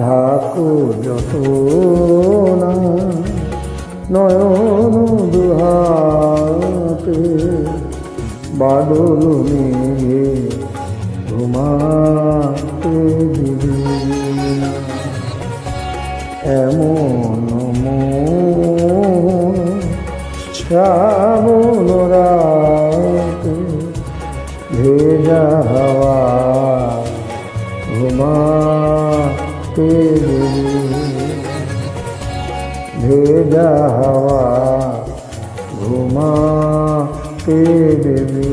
ঢাকু যত না নয়ন দুহাতে বাদল মেঘে ঘুমাতে দিবি। এমন মন শ্রাবণ রাতে ভেজা হাওয়া দিবি ভেজা হাওয়া ঘুমাতে দেবে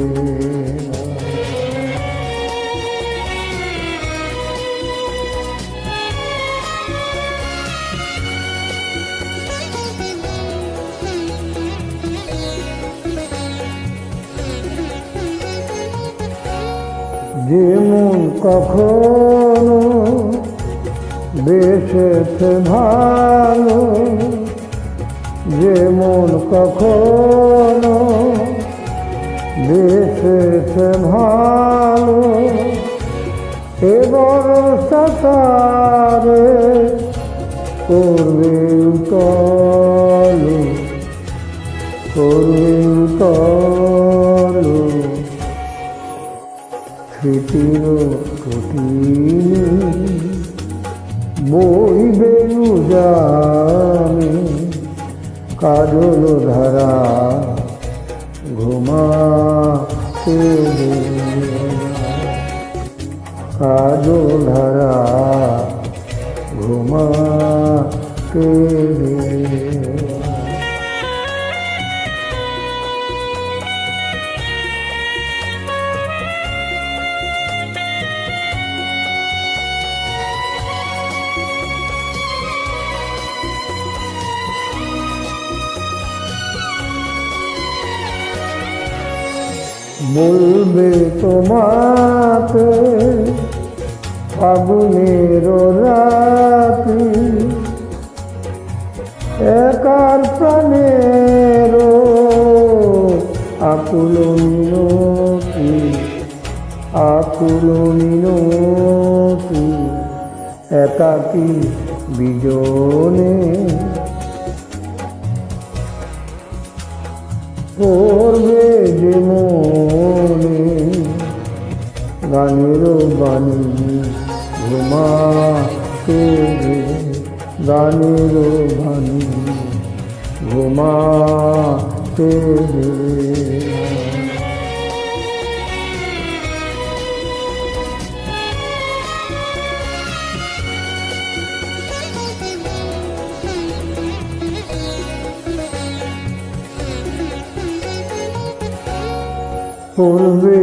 যেমন কখনো বেসেছে ভালো যেমন কখনো বেসেছে ভালো। এবার সাতারে করবে করবে উতলো। স্মৃতির কঠিন বইবে জানে কাজল ধারা না। কাজল ধারা বলবে তোমাকে ফাগুনের রাতি। একার প্রাণের আকুল মিনতি আকুল মিনতি একাকি বিজনে। করবে গানের বাণী ঘুমাতে দে, গানের বাণী ঘুমাতে দে। পূর্বে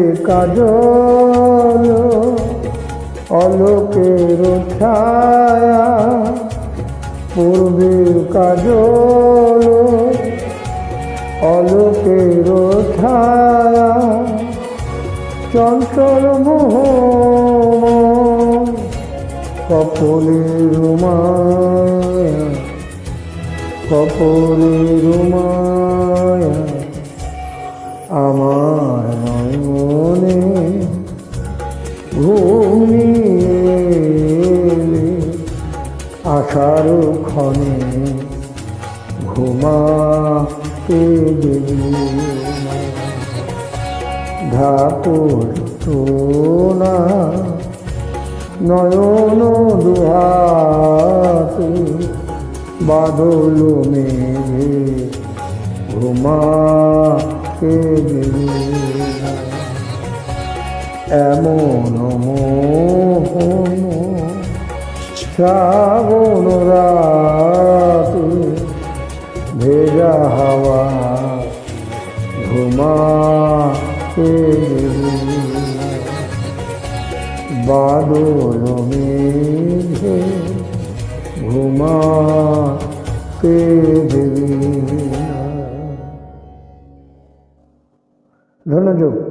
কাজল অলোকের ছায়া পূর্বে কাজল অলোকের ছায়া চঞ্চল মোহ কপলের মায়া কপলের মায়া। আশার ক্ষণে ঘুমাতে না। ঢাকুর সোনা নয়ন দুহাতে বাদল মেঘে দেবে এমন মোহন শ্রাবণ রাতে ভেজা হাওয়া না। বাদল মেঘে ঘুমাকে দেবে ধন্যবাদ